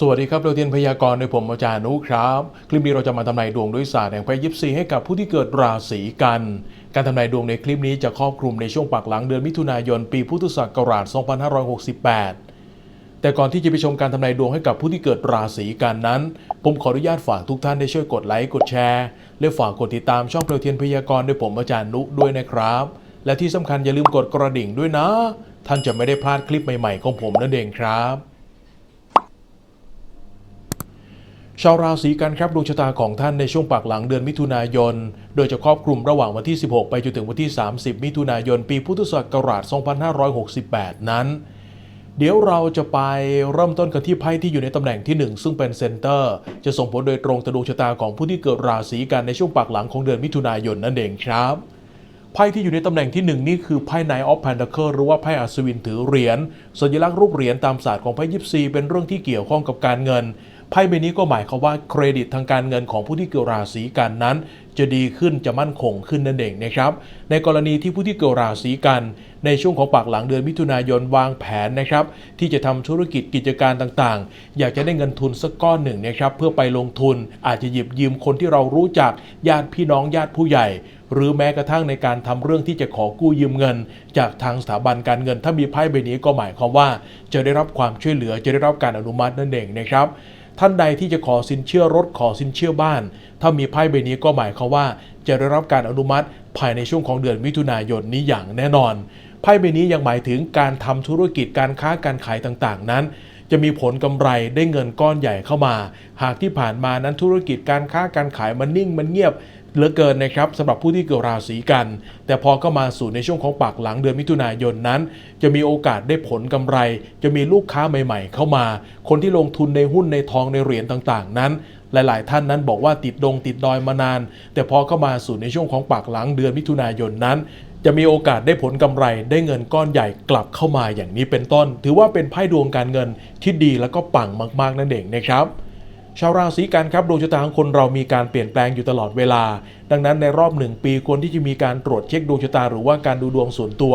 สวัสดีครับเราเทียนพยากรณ์โดยผมอาจารย์นุครับ คลิปนี้เราจะมาทำนายดวงด้วยศาสตร์แห่งไพ่ยิปซีให้กับผู้ที่เกิดราศีกัน การทำนายดวงในคลิปนี้จะครอบคลุมในช่วงปักหลังเดือนมิถุนายนปีพุทธศักราช 2568 แต่ก่อนที่จะไปชมการทำนายดวงให้กับผู้ที่เกิดราศีกันนั้น ผมขออนุญาตฝากทุกท่านได้ช่วยกดไลค์กดแชร์และฝากกดติดตามช่องเพลวเทียนพยากรณ์โดยผมอาจารย์นุด้วยนะครับ และที่สำคัญอย่าลืมกดกระดิ่งด้วยนะ ท่านจะไม่ได้พลาดคลิปใหม่ ๆ ของผมนั่นเองครับ ชาวราศีกันครับดวงชะตาของท่านในช่วงปากหลังเดือนมิถุนายน โดยจะครอบคลุมระหว่างวันที่ 16 ไปจนถึงวันที่ 30 มิถุนายน ปีพุทธศักราช 2568 นั้น เดี๋ยวเราจะไปเริ่มต้นกันที่ไพ่ที่อยู่ในตำแหน่งที่ 1 ซึ่งเป็นเซนเตอร์ จะส่งผลโดยตรงต่อดวงชะตาของผู้ที่เกิดราศีกันในช่วงปากหลังของเดือนมิถุนายนนั่นเองครับไพ่ที่อยู่ในตำแหน่งที่หนึ่งนี่คือไพ่ Knight of Pentacles หรือว่าไพ่อัศวินถือเหรียญสัญลักษณ์รูปเหรียญตามศาสตร์ของไพ่ยิปซีเป็นเรื่องที่เกี่ยวข้องกับการเงิน ไพ่ใบนี้ก็หมายความว่าเครดิตทางการเงินของผู้ที่เกิดราศีกันนั้น จะดีขึ้นจะมั่นคงขึ้นนั่นเองนะครับ ในกรณีที่ผู้ที่เกิดราศีกัน ในช่วงของปากหลังเดือนมิถุนายนวางแผนนะครับ ที่จะทำธุรกิจกิจการต่างๆ อยากจะได้เงินทุนสักก้อนหนึ่งนะครับ เพื่อไปลงทุนอาจจะหยิบยืมคนที่เรารู้จักญาติพี่น้องญาติผู้ใหญ่หรือแม้กระทั่งในการทำเรื่องที่จะขอกู้ยืมเงิน จากทางสถาบันการเงิน ถ้ามีไพ่ใบนี้ก็หมายความว่า จะได้รับความช่วยเหลือจะได้รับการอนุมัตินั่นเองนะครับ ท่านใดที่จะขอสินเชื่อรถขอสินเชื่อบ้าน ถ้ามีไพ่ใบนี้ก็หมายความว่า จะได้รับการอนุมัติภายในช่วงของเดือนมิถุนายนนี้อย่างแน่นอนไพ่ใบนี้ยังหมายถึงการทำธุรกิจการค้าการขายต่างๆ นั้น จะมีผลกำไรได้เงินก้อนใหญ่เข้ามา หากที่ผ่านมานั้นธุรกิจการค้าการขายมันนิ่งมันเงียบ เหลือเกินนะครับสำหรับผู้ที่เกิดราศีกัน แต่พอเข้ามาสู่ในช่วงของปากหลังเดือนมิถุนายนนั้น จะมีโอกาสได้ผลกำไร จะมีลูกค้าใหม่ๆ เข้ามา คนที่ลงทุนในหุ้นในทองในเหรียญต่างๆ นั้นหลาย ๆ ท่านนั้นบอกว่าติดดงติดดอยมานาน แต่พอเข้ามาสู่ในช่วงของปากหลังเดือนมิถุนายนนั้น จะมีโอกาสได้ผลกำไรได้เงินก้อนใหญ่กลับเข้ามาอย่างนี้เป็นต้น ถือว่าเป็นไพ่ดวงการเงินที่ดีแล้วก็ปังมาก ๆ นั่นเองนะครับ ชาวราศีกันครับดวงชะตาของคนเรามีการเปลี่ยนแปลงอยู่ตลอดเวลา ดังนั้นในรอบหนึ่งปีควรที่จะมีการตรวจเช็คดวงชะตาหรือว่าการดูดวงส่วนตัว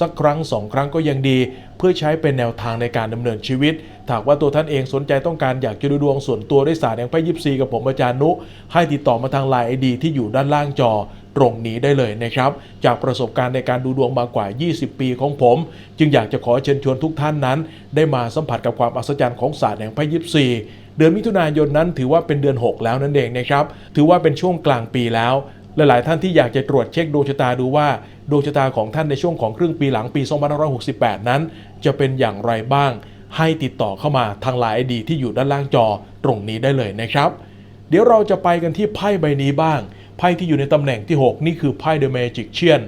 สักครั้งสองครั้งก็ยังดี เพื่อใช้เป็นแนวทางในการดำเนินชีวิตหากว่าตัวท่านเองสนใจต้องการอยากจะดูดวงส่วนตัวด้วยศาสตร์แห่งไพ่ยิปซีกับผมอาจารย์นุ ให้ติดต่อมาทางไลน์ไอดีที่อยู่ด้านล่างจอตรงนี้ได้เลยนะครับ จากประสบการณ์ในการดูดวงมากว่า 20 ปีของผม จึงอยากจะขอเชิญชวนทุกท่านนั้น ได้มาสัมผัสกับความอัศจรรย์ของศาสตร์แห่งไพ่ยิปซี เดือนมิถุนายนนั้นถือว่าเป็นเดือน 6 แล้วนั่นเองนะครับถือว่าเป็นช่วงกลางปีแล้วหลายๆท่านที่อยากจะตรวจเช็คดวงชะตาดูว่า ดวงชะตาของท่านในช่วงของครึ่งปีหลังปี 2568 นั้น จะเป็นอย่างไรบ้าง ให้ติดต่อเข้ามาทางไลน์ดีที่อยู่ด้านล่างจอตรงนี้ได้เลยนะครับ เดี๋ยวเราจะไปกันที่ไพ่ใบนี้บ้าง ไพ่ที่อยู่ในตำแหน่งที่ 6 นี่คือไพ่ The Magician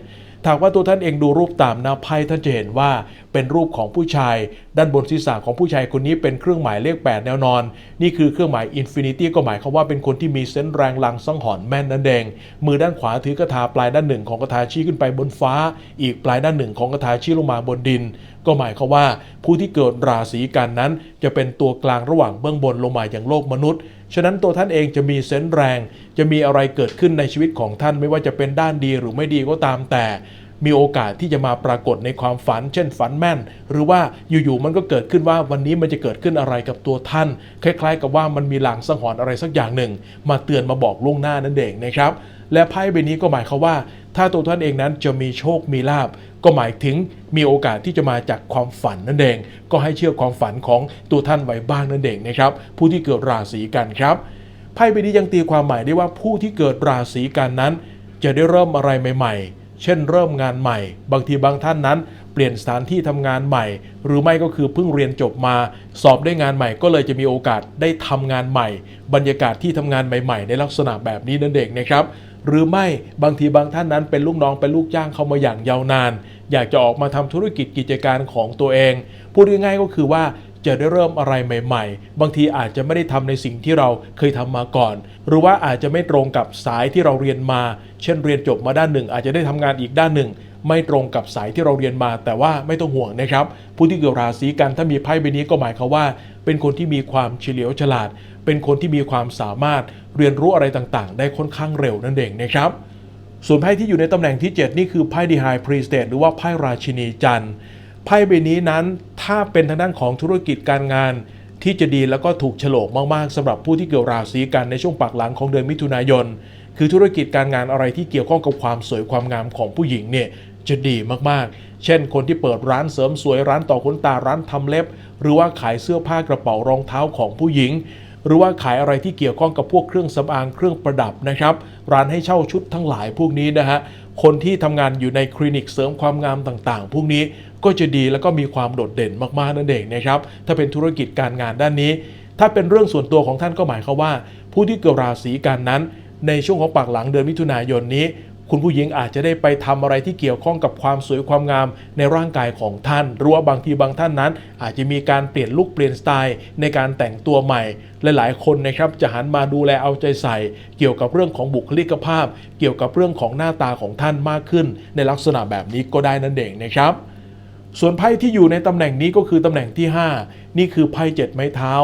หากว่าตัวท่านเองดูรูปตามหน้าไพ่ท่านจะเห็นว่าเป็นรูปของผู้ชาย ด้านบนศีรษะของผู้ชายคนนี้เป็นเครื่องหมายเลข 8 แนวนอน นี่คือเครื่องหมาย Infinity ก็หมายความว่าเป็นคนที่มีเซนส์แรงลังสังหรณ์แม่นนั่นเองมือด้านขวาถือกระทาปลายด้านหนึ่งของกระทาชี้ขึ้นไปบนฟ้า อีกปลายด้านหนึ่งของกระทาชี้ลงมาบนดิน ก็หมายความว่าผู้ที่เกิดราศีกันนั้น จะเป็นตัวกลางระหว่างเบื้องบนลงมาอย่างโลกมนุษย์ ฉะนั้นตัวท่านเองจะมีเซนส์แรง จะมีอะไรเกิดขึ้นในชีวิตของท่านไม่ว่าจะเป็นด้านดีหรือไม่ดีก็ตามแต่มีโอกาสที่จะมาปรากฏในความฝัน เช่นฝันแม่น หรือว่าอยู่ๆมันก็เกิดขึ้นว่าวันนี้มันจะเกิดขึ้นอะไรกับตัวท่าน คล้ายๆ กับว่ามันมีหลางสังหรณ์อะไรสักอย่างหนึ่ง มาเตือนมาบอกล่วงหน้านั่นเองนะครับ และไพ่ใบนี้ก็หมายความว่า ถ้าตัวท่านเองนั้นจะมีโชคมีลาบก็หมายถึงมีโอกาสที่จะมาจากความฝันนั่นเอง ก็ให้เชื่อความฝันของตัวท่านไว้บ้างนั่นเองนะครับ ผู้ที่เกิดราศีกันครับไพ่ใบนี้ยังตีความหมายได้ว่าผู้ที่เกิดราศีกันนั้น จะได้เริ่มอะไรใหม่ ๆ เช่น เริ่มงานใหม่ บางทีบางท่านนั้น เปลี่ยนสถานที่ทำงานใหม่ หรือไม่ก็คือเพิ่งเรียนจบมา สอบได้งานใหม่ ก็เลยจะมีโอกาสได้ทำงานใหม่ บรรยากาศที่ทำงานใหม่ ๆ ในลักษณะแบบนี้นั่นเองนะครับ หรือไม่บางทีบางท่านนั้นเป็นลูกน้องเป็นลูกจ้างเขามาอย่างยาวนาน อยากจะออกมาทำธุรกิจกิจการของตัวเอง พูดง่ายๆก็คือว่าจะได้เริ่มอะไรใหม่ ๆ บางทีอาจจะไม่ได้ทำในสิ่งที่เราเคยทำมาก่อน หรือว่าอาจจะไม่ตรงกับสายที่เราเรียนมา เช่นเรียนจบมาด้านหนึ่ง อาจจะได้ทำงานอีกด้านหนึ่ง ไม่ตรงกับสายที่เราเรียนมา แต่ว่าไม่ต้องห่วงนะครับ ผู้ที่เกิดราศีกันถ้ามีไพ่ใบนี้ก็หมายความว่า เป็นคนที่มีความเฉลียวฉลาด เป็นคนที่มีความสามารถเรียนรู้อะไรต่างๆ ได้ค่อนข้างเร็วนั่นเองนะครับส่วนไพ่ที่อยู่ในตำแหน่งที่ 7 นี่คือไพ่ดีไฮพรีสเตทหรือว่าไพ่ราชินีจันทร์ไพ่ใบนี้นั้นถ้าเป็นทางด้านของธุรกิจการงานที่จะดีแล้วก็ถูกฉลกมากๆสำหรับผู้ที่เกี่ยวราศีกันในช่วงปักหลังของเดือนมิถุนายน คือธุรกิจการงานอะไรที่เกี่ยวข้องกับความสวยความงามของผู้หญิงเนี่ย จะดีมากๆ เช่น คนที่เปิดร้านเสริมสวยร้านต่อขนตาร้านทำเล็บ หรือว่าขายเสื้อผ้ากระเป๋ารองเท้าของผู้หญิง หรือว่าขายอะไรที่เกี่ยวข้องกับพวกเครื่องสำอางเครื่องประดับนะครับ ร้านให้เช่าชุดทั้งหลายพวกนี้นะฮะคนที่ทำงานอยู่ในคลินิกเสริมความงามต่างๆ พวกนี้ก็จะดีแล้วก็มีความโดดเด่นมากๆนั่นเองนะครับ ถ้าเป็นธุรกิจการงานด้านนี้ ถ้าเป็นเรื่องส่วนตัวของท่านก็หมายความว่า ผู้ที่เกิดราศีกันนั้น ในช่วงของปากหลังเดือนมิถุนายนนี้ คุณผู้หญิงอาจจะได้ไปทำอะไรที่เกี่ยวข้องกับความสวยความงามในร่างกายของท่าน หรือว่าบางทีบางท่านนั้น อาจจะมีการเปลี่ยนลุคเปลี่ยนสไตล์ในการแต่งตัวใหม่ หลายๆ คนนะครับจะหันมาดูแลเอาใจใส่ เกี่ยวกับเรื่องของบุคลิกภาพ เกี่ยวกับเรื่องของหน้าตาของท่านมากขึ้น ในลักษณะแบบนี้ก็ได้นั่นเองนะครับ ส่วนไพ่ที่อยู่ในตำแหน่งนี้ก็คือตำแหน่งที่ 5 นี่คือไพ่เจ็ดไม้เท้า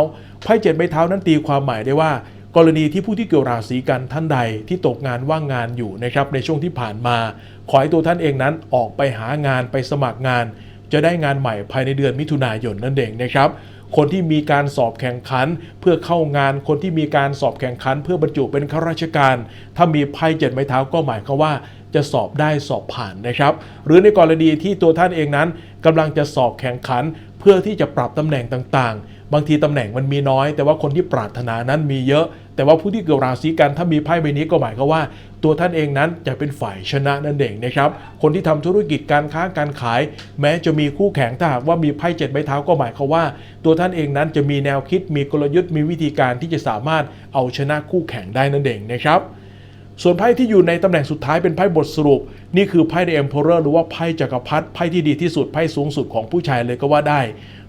ไพ่เจ็ดไม้เท้านั้นตีความหมายได้ว่า กรณีที่ผู้ที่เกี่ยวราศีกันท่านใดที่ตกงานว่างงานอยู่นะครับในช่วงที่ผ่านมา ขอให้ตัวท่านเองนั้นออกไปหางานไปสมัครงาน จะได้งานใหม่ภายในเดือนมิถุนายนนั่นเองนะครับคนที่มีการสอบแข่งขันเพื่อเข้างาน คนที่มีการสอบแข่งขัน เพื่อบรรจุเป็นข้าราชการ ถ้ามีไพ่เจ็ดไม้เท้าก็หมายความว่าจะสอบได้สอบผ่านนะครับ หรือในกรณีที่ตัวท่านเองนั้นกำลังจะสอบแข่งขัน เพื่อที่จะปรับตำแหน่งต่างๆ บางทีตำแหน่งมันมีน้อย แต่ว่าคนที่ปรารถนานั้นมีเยอะ แต่ว่าผู้ที่เกิดราศีกันถ้ามีไพ่ใบนี้ก็หมายความว่า ตัวท่านเองนั้นจะเป็นฝ่ายชนะนั่นเองนะครับ คนที่ทำธุรกิจการค้าการขาย แม้จะมีคู่แข่งถ้าหากว่ามีไพ่เจ็ดไม้เท้าก็หมายความว่า ตัวท่านเองนั้นจะมีแนวคิดมีกลยุทธ์มีวิธีการที่จะสามารถเอาชนะคู่แข่งได้นั่นเองนะครับส่วนไพ่ที่อยู่ในตำแหน่งสุดท้ายเป็นไพ่บทสรุป นี่คือไพ่ The Emperor หรือว่าไพ่จักรพรรดิไพ่ที่ดีที่สุดไพ่สูงสุดของผู้ชายเลยก็ว่าได้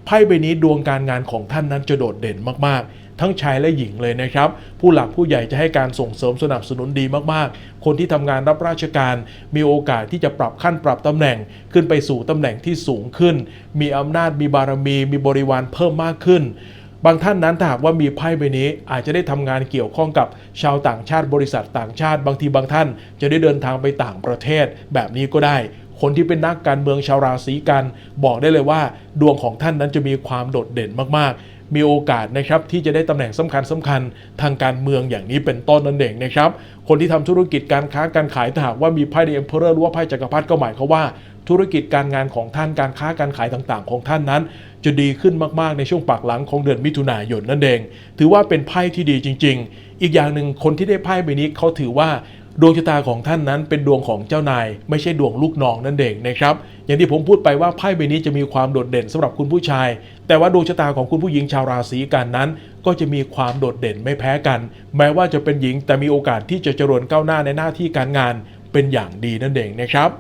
ไพ่ใบนี้ดวงการงานของท่านนั้นจะโดดเด่นมากๆ ทั้งชายและหญิงเลยนะครับ ผู้หลักผู้ใหญ่จะให้การส่งเสริมสนับสนุนดีมากๆ คนที่ทำงานรับราชการมีโอกาสที่จะปรับขั้นปรับตำแหน่ง ขึ้นไปสู่ตำแหน่งที่สูงขึ้น มีอำนาจมีบารมี มีบริวารเพิ่มมากขึ้นบางท่านนั้นถ้าหากว่ามีไพ่ใบนี้อาจจะได้ทำงานเกี่ยวข้องกับชาวต่างชาติบริษัทต่างชาติ บางทีบางท่านจะได้เดินทางไปต่างประเทศแบบนี้ก็ได้ คนที่เป็นนักการเมืองชาวราศีกันบอกได้เลยว่า ดวงของท่านนั้นจะมีความโดดเด่นมากๆ มีโอกาสนะครับที่จะได้ตำแหน่งสำคัญสคัญๆทางการเมืองอย่างนี้เป็นต้นนั่นเองนะครับ คนที่ทำธุรกิจการค้าการขายถ้าหากว่ามีไพ่เดมเพอเรอร์หรือว่าไพ่จักรพรรดิก็หมายความว่าธุรกิจการงานของท่านการค้าการขายต่างๆ ของท่านนั้น จะดีขึ้นมากๆในช่วงปากหลังของเดือนมิถุนายนนั่นเอง ถือว่าเป็นไพ่ที่ดีจริง ๆ อีกอย่างหนึ่งคนที่ได้ไพ่ใบนี้เขาถือว่า ดวงชะตาของท่านนั้นเป็นดวงของเจ้านาย ไม่ใช่ดวงลูกน้องนั่นเองนะครับ อย่างที่ผมพูดไปว่าไพ่ใบนี้จะมีความโดดเด่นสำหรับคุณผู้ชาย แต่ว่าดวงชะตาของคุณผู้หญิงชาวราศีกันนั้น ก็จะมีความโดดเด่นไม่แพ้กัน แม้ว่าจะเป็นหญิงแต่มีโอกาสที่จะเจริญก้าวหน้าในหน้าที่การงาน เป็นอย่างดีนั่นเองนะครับ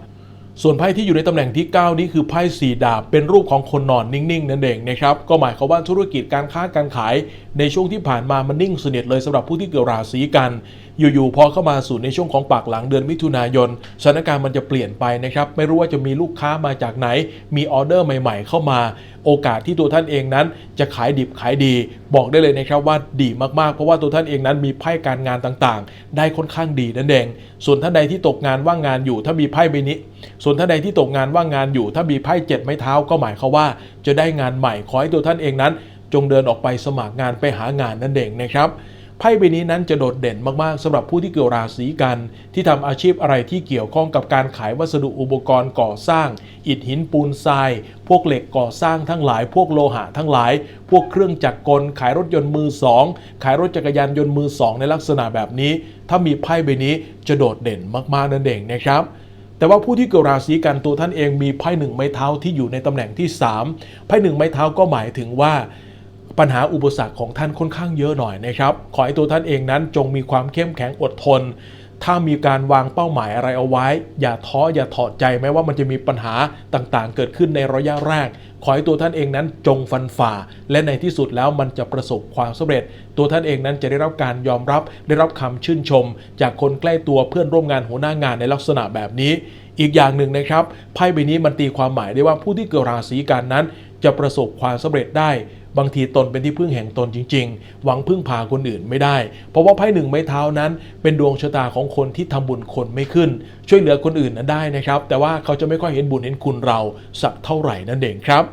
ส่วนไพ่ที่อยู่ในตำแหน่งที่ 9 นี้คือไพ่สีดาบเป็นรูปของคนนอนนิ่งๆนั่นเองนะครับก็หมายความว่าธุรกิจการค้าการขาย ในช่วงที่ผ่านมามันนิ่งสนิทเลยสำหรับผู้ที่เกิดราศีกันอยู่ๆพอเข้ามาสู่ในช่วงของปากหลังเดือนมิถุนายนสถานการณ์มันจะเปลี่ยนไปนะครับไม่รู้ว่าจะมีลูกค้ามาจากไหน มีออเดอร์ใหม่ ๆ เข้ามา โอกาสที่ตัวท่านเองนั้น จะขายดิบขายดี บอกได้เลยนะครับว่าดีมากๆ เพราะว่าตัวท่านเองนั้นมีไพ่การงานต่างๆ ได้ค่อนข้างดีนั่นเองส่วนท่านใดที่ตกงานว่างงานอยู่ถ้ามีไพ่ใบนี้ ส่วนท่านใดที่ตกงานว่างงานอยู่ ถ้ามีไพ่เจ็ดไม้เท้าก็หมายความว่า จะได้งานใหม่ขอให้ตัวท่านเองนั้น จงเดินออกไปสมัครงานไปหางานนั่นเองนะครับ ไพ่ใบนี้นั้นจะโดดเด่นมากๆสำหรับผู้ที่เกี่ยวราศีกัน ที่ทำอาชีพอะไรที่เกี่ยวข้องกับการขายวัสดุอุปกรณ์ก่อสร้าง อิฐหินปูนทราย พวกเหล็กก่อสร้างทั้งหลาย พวกโลหะทั้งหลาย พวกเครื่องจักรกล ขายรถยนต์มือสองขายรถจักรยานยนต์มือสองในลักษณะแบบนี้ ถ้ามีไพ่ใบนี้จะโดดเด่นมากๆนั่นเองนะครับแต่ว่าผู้ที่เกิดราศีกันตัวท่านเองมีไพ่หนึ่งไม้เท้าที่อยู่ในตำแหน่งที่ 3 ไพ่หนึ่งไม้เท้าก็หมายถึงว่า ปัญหาอุปสรรคของท่านค่อนข้างเยอะหน่อยนะครับ ขอให้ตัวท่านเองนั้นจงมีความเข้มแข็งอดทน ถ้ามีการวางเป้าหมายอะไรเอาไว้ อย่าท้ออย่าถอดใจแม้ว่ามันจะมีปัญหาต่างๆ เกิดขึ้นในระยะแรก ขอให้ตัวท่านเองนั้นจงฟันฝ่า และในที่สุดแล้วมันจะประสบความสำเร็จ ตัวท่านเองนั้นจะได้รับการยอมรับ ได้รับคำชื่นชม จากคนใกล้ตัวเพื่อนร่วมงานหัวหน้างานในลักษณะแบบนี้ อีกอย่างหนึ่งนะครับไพ่ใบนี้มันตีความหมายได้ว่าผู้ที่เกิดราศีกันนั้น จะประสบความสำเร็จได้ บางทีตนเป็นที่พึ่งแห่งตนจริง ๆ หวังพึ่งพาคนอื่นไม่ได้ เพราะว่าไพ่หนึ่งไม้เท้านั้น เป็นดวงชะตาของคนที่ทำบุญคนไม่ขึ้น ช่วยเหลือคนอื่นนั้นได้นะครับ แต่ว่าเขาจะไม่ค่อยเห็นบุญเห็นคุณเราสักเท่าไหร่นั่นเองครับ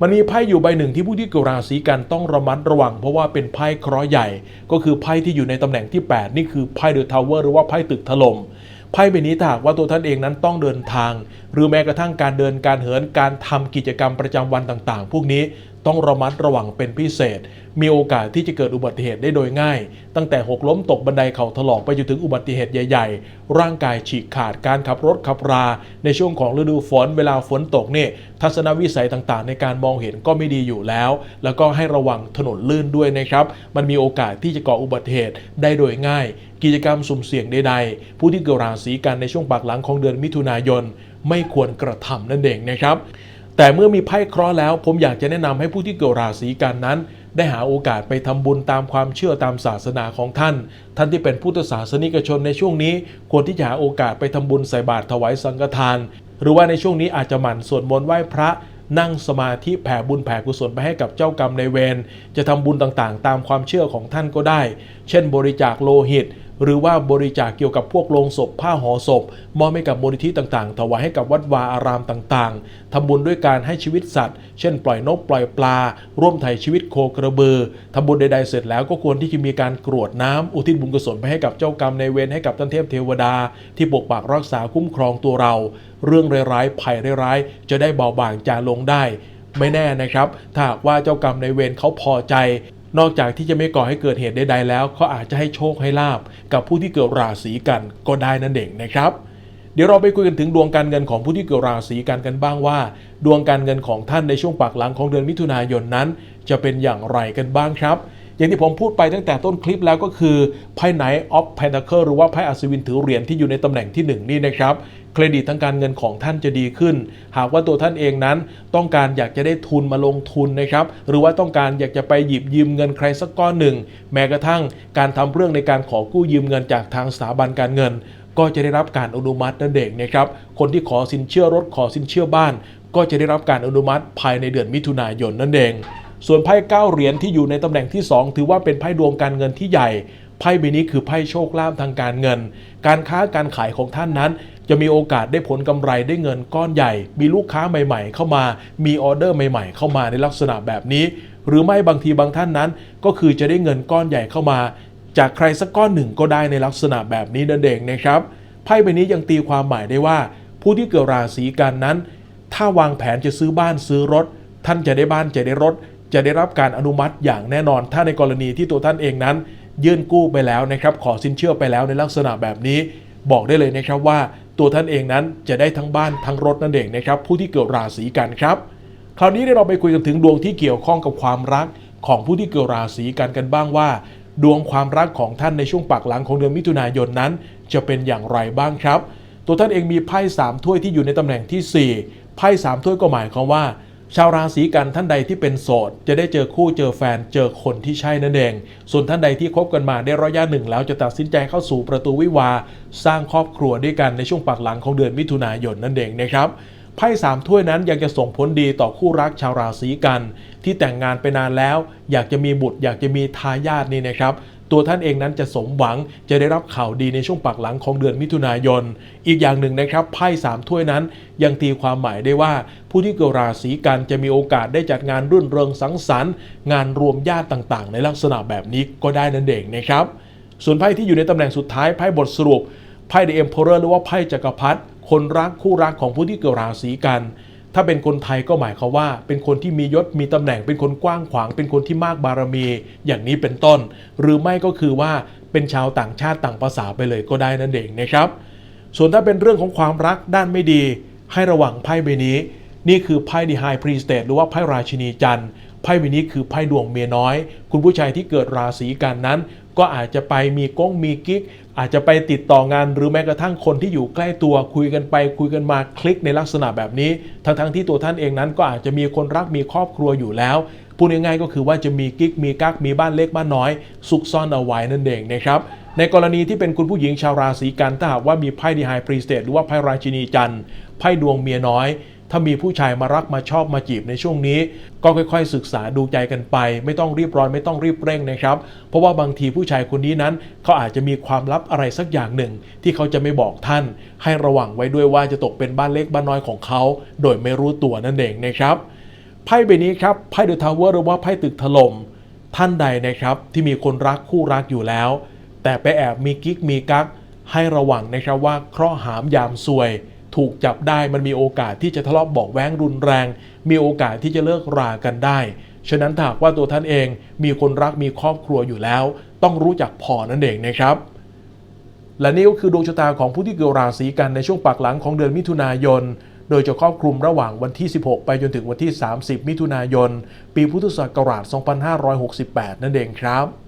มันมีไพ่อยู่ใบหนึ่งที่ผู้ที่เกิดราศีกันต้องระมัดระวัง เพราะว่าเป็นไพ่เคราะห์ใหญ่ ก็คือไพ่ที่อยู่ในตำแหน่งที่ 8 นี่คือไพ่เดอะทาวเวอร์หรือว่าไพ่ตึกถล่มไพ่ใบนี้ถ้าหากว่าตัวท่านเองนั้นต้องเดินทาง หรือแม้กระทั่งการเดินการเหินการทำกิจกรรมประจำวันต่างๆ พวกนี้ ต้องระมัดระวังเป็นพิเศษ มีโอกาสที่จะเกิดอุบัติเหตุได้โดยง่าย ตั้งแต่หกล้มตกบันไดเข่าถลอกไปจนถึงอุบัติเหตุใหญ่ ๆ ร่างกายฉีกขาดการขับรถขับรา ในช่วงของฤดูฝนเวลาฝนตกเนี่ยทัศนวิสัยต่างๆ ในการมองเห็นก็ไม่ดีอยู่แล้ว แล้วก็ให้ระวังถนนลื่นด้วยนะครับ มันมีโอกาสที่จะก่ออุบัติเหตุได้โดยง่าย กิจกรรมสุ่มเสี่ยงใดๆ ผู้ที่เกิดราศีกันในช่วงปากหลังของเดือนมิถุนายน ไม่ควรกระทำนั่นเองนะครับ แต่เมื่อมีไพ่เคราะห์แล้ว ผมอยากจะแนะนำให้ผู้ที่เกิดราศีกันนั้น ได้หาโอกาสไปทำบุญตามความเชื่อตามศาสนาของท่าน ท่านที่เป็นพุทธศาสนิกชนในช่วงนี้ ควรที่จะหาโอกาสไปทำบุญใส่บาตรถวายสังฆทาน หรือว่าในช่วงนี้อาจจะหมั่นสวดมนต์ไหว้พระนั่งสมาธิแผ่บุญแผ่กุศลไปให้กับเจ้ากรรมในายเวร จะทำบุญต่างๆ ตามความเชื่อของท่านก็ได้ เช่น บริจาคโลหิต หรือว่าบริจาคเกี่ยวกับพวกโลงศพ ผ้าห่อศพ มอบให้กับมูลนิธิต่างๆ ถวายให้กับวัดวาอารามต่างๆทำบุญด้วยการให้ชีวิตสัตว์ เช่น ปล่อยนกปล่อยปลา ร่วมไถ่ชีวิตโคกระเบือทำบุญใดๆเสร็จแล้วก็ควรที่จะมีการกรวดน้ำอุทิศบุญกุศลไปให้กับเจ้ากรรมในเวรให้กับท่านเทพเทวดา ที่ปกปักรักษาคุ้มครองตัวเรา เรื่องร้ายๆภัยร้ายๆจะได้เบาบางจางลงได้ ไม่แน่นะครับ ถ้าหากว่าเจ้ากรรมในเวรเขาพอใจ นอกจากที่จะไม่ก่อให้เกิดเหตุใดๆแล้วเขาอาจจะให้โชคให้ลาบกับผู้ที่เกิดราศีกันก็ได้นั่นเองนะครับ เดี๋ยวเราไปคุยกันถึงดวงการเงินของผู้ที่เกิดราศีกันกันบ้างว่า ดวงการเงินของท่านในช่วงปากหลังของเดือนมิถุนายนนั้น จะเป็นอย่างไรกันบ้างครับ อย่างที่ผมพูดไปตั้งแต่ต้นคลิปแล้วก็คือไพ่ไหนออฟเพน t เคิลหรือว่าไพ่อัศวินถือเหรียญที่อยู่ในตำแหน่งที่ 1 นี่นะครับเครดิตทางการเงินของท่านจะดีขึ้น หากว่าตัวท่านเองนั้น ต้องการอยากจะได้ทุนมาลงทุนนะครับ หรือว่าต้องการอยากจะไปหยิบยืมเงินใครสักก้อนหนึ่ง แม้กระทั่งการทำเรื่องในการขอกู้ยืมเงินจากทางสถาบันการเงิน ก็จะได้รับการอนุมัตินั่นเองนะครับ คนที่ขอสินเชื่อรถขอสินเชื่อบ้าน ก็จะได้รับการอนุมัติภายในเดือนมิถุนายนนั่นเอง ส่วนไพ่เก้าเหรียญที่อยู่ในตำแหน่งที่ 2 ถือว่าเป็นไพ่ดวงการเงินที่ใหญ่ ไพ่ใบนี้คือไพ่โชคลาภทางการเงิน การค้าการขายของท่านนั้น จะมีโอกาสได้ผลกำไรได้เงินก้อนใหญ่ มีลูกค้าใหม่ ๆ เข้ามา มีออเดอร์ใหม่ ๆ เข้ามาในลักษณะแบบนี้ หรือไม่บางทีบางท่านนั้น ก็คือจะได้เงินก้อนใหญ่เข้ามา จากใครสักก้อนหนึ่งก็ได้ในลักษณะแบบนี้นั่นเองนะครับไพ่ใบนี้ยังตีความหมายได้ว่า ผู้ที่เกิดราศีกันนั้น ถ้าวางแผนจะซื้อบ้านซื้อรถ ท่านจะได้บ้านจะได้รถ จะได้รับการอนุมัติอย่างแน่นอน ถ้าในกรณีที่ตัวท่านเองนั้น ยื่นกู้ไปแล้วนะครับ ขอสินเชื่อไปแล้วในลักษณะแบบนี้ บอกได้เลยนะครับว่า ตัวท่านเองนั้นจะได้ทั้งบ้านทั้งรถนั่นเองนะครับ ผู้ที่เกิดราศีกันครับ คราวนี้เราไปคุยกันถึงดวงที่เกี่ยวข้องกับความรักของผู้ที่เกิดราศีกันกันบ้างว่า ดวงความรักของท่านในช่วงปากหลังของเดือนมิถุนายนนั้น จะเป็นอย่างไรบ้างครับ ตัวท่านเองมีไพ่สามถ้วยที่อยู่ในตำแหน่งที่4ไพ่สามถ้วยก็หมายความว่า ชาวราศีกันท่านใดที่เป็นโสด จะได้เจอคู่เจอแฟนเจอคนที่ใช่นั่นเอง ส่วนท่านใดที่คบกันมาได้ระยะหนึ่งแล้วจะตัดสินใจเข้าสู่ประตูวิวาสร้างครอบครัวด้วยกันในช่วงปากหลังของเดือนมิถุนายนนั่นเองนะครับไพ่สามถ้วยนั้นยังจะส่งผลดีต่อคู่รักชาวราศีกัน ที่แต่งงานไปนานแล้ว อยากจะมีบุตรอยากจะมีทายาทนี่นะครับ ตัวท่านเองนั้นจะสมหวังจะได้รับข่าวดีในช่วงปากหลังของเดือนมิถุนายน อีกอย่างหนึ่งนะครับไพ่สามถ้วยนั้น ยังตีความหมายได้ว่า ผู้ที่เกิดราศีกันจะมีโอกาสได้จัดงานรื่นเริงสังสรรค์ งานรวมญาติต่างๆ ในลักษณะแบบนี้ก็ได้นั่นเองนะครับ ส่วนไพ่ที่อยู่ในตำแหน่งสุดท้ายไพ่บทสรุปไพ่เดอะเอ็มพเรอร์หรือว่าไพ่จักรพรรดิคนรักคู่รักของผู้ที่เกิดราศีกัน ถ้าเป็นคนไทยก็หมายความว่า เป็นคนที่มียศมีตำแหน่ง เป็นคนกว้างขวาง เป็นคนที่มากบารมี อย่างนี้เป็นต้น หรือไม่ก็คือว่าเป็นชาวต่างชาติต่างภาษาไปเลยก็ได้นั่นเองนะครับ ส่วนถ้าเป็นเรื่องของความรักด้านไม่ดี ให้ระวังไพ่ใบนี้ นี่คือไพ่ดีไฮพรีสเต e หรือว่าไพ่ราชินีจันทร์ไพ่ใบนี้คือไพ่ดวงเมียน้อย คุณผู้ชายที่เกิดราศีกันนั้น ก็อาจจะไปมีก้งมีกิ๊ก อาจจะไปติดต่องานหรือแม้กระทั่งคนที่อยู่ใกล้ตัวคุยกันไป คุยกันมาคลิกในลักษณะแบบนี้ ทั้งๆที่ตัวท่านเองนั้นก็อาจจะมีคนรักมีครอบครัวอยู่แล้วพูดง่ายๆก็คือว่าจะมีกิ๊กมีกักมีบ้านเล็กบ้านน้อยซุกซ่อนเอาไว้นั่นเองนะครับในกรณีที่เป็นคุณผู้หญิงชาวราศีกันถ้าหากว่ามีไพ่ดีไฮพรีสเต e หรือว่าไพ่ราชินีจันทร์ไพ่ดวงเมียน้อย ถ้ามีผู้ชายมารักมาชอบมาจีบในช่วงนี้ ก็ค่อยๆ ศึกษาดูใจกันไป ไม่ต้องรีบร้อนไม่ต้องรีบเร่งนะครับ เพราะว่าบางทีผู้ชายคนนี้นั้น เขาอาจจะมีความลับอะไรสักอย่างหนึ่ง ที่เขาจะไม่บอกท่าน ให้ระวังไว้ด้วยว่าจะตกเป็นบ้านเล็กบ้านน้อยของเขา โดยไม่รู้ตัวนั่นเองนะครับไพ่ใบนี้ครับไพ่เดอะทาวเวอร์หรือว่าไพ่ตึกถล่มท่านใดนะครับที่มีคนรักคู่รักอยู่แล้ว แต่ไปแอบมีกิ๊กมีกั๊กให้ระวังนะครับว่าเคราะห์หามยามซวย ถูกจับได้มันมีโอกาสที่จะทะเลาะเบอกแว้งรุนแรง มีโอกาสที่จะเลิกรากันได้ ฉะนั้นถ้าหากว่าตัวท่านเองมีคนรักมีครอบครัวอยู่แล้ว ต้องรู้จักพอนั่นเองนะครับ และนี่ก็คือดวงชะตาของผู้ที่เกิดราศีกันในช่วงปักหลังของเดือนมิถุนายนโดยจะครอบคลุมระหว่างวันที่ 16 ไปจนถึงวันที่ 30 มิถุนายน ปีพุทธศักราช 2568 นั่นเองครับ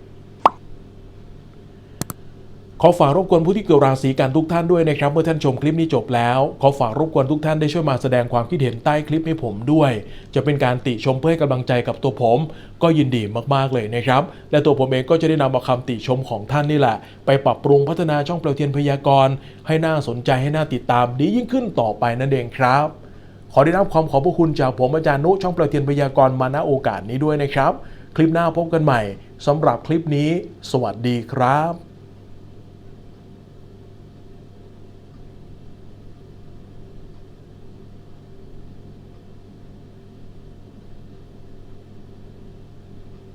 ขอฝากรบกวนผู้ที่เกิดราศีกันทุกท่านด้วยนะครับเมื่อท่านชมคลิปนี้จบแล้ว ขอฝากรบกวนทุกท่านได้ช่วยมาแสดงความคิดเห็นใต้คลิปให้ผมด้วย จะเป็นการติชมเพื่อให้กำลังใจกับตัวผม ก็ยินดีมากๆเลยนะครับ และตัวผมเองก็จะได้นำเอาคำติชมของท่านนี่แหละ ไปปรับปรุงพัฒนาช่องเปลวเทียนพยากรณ์ให้น่าสนใจให้น่าติดตามดียิ่งขึ้นต่อไปนั่นเองครับ ขอได้รับความขอบพระคุณจากผมอาจารย์นุช่องเปลวเทียนพยากรณ์มาณโอกาสนี้ด้วยนะครับ คลิปหน้าพบกันใหม่สำหรับคลิปนี้ สวัสดีครับ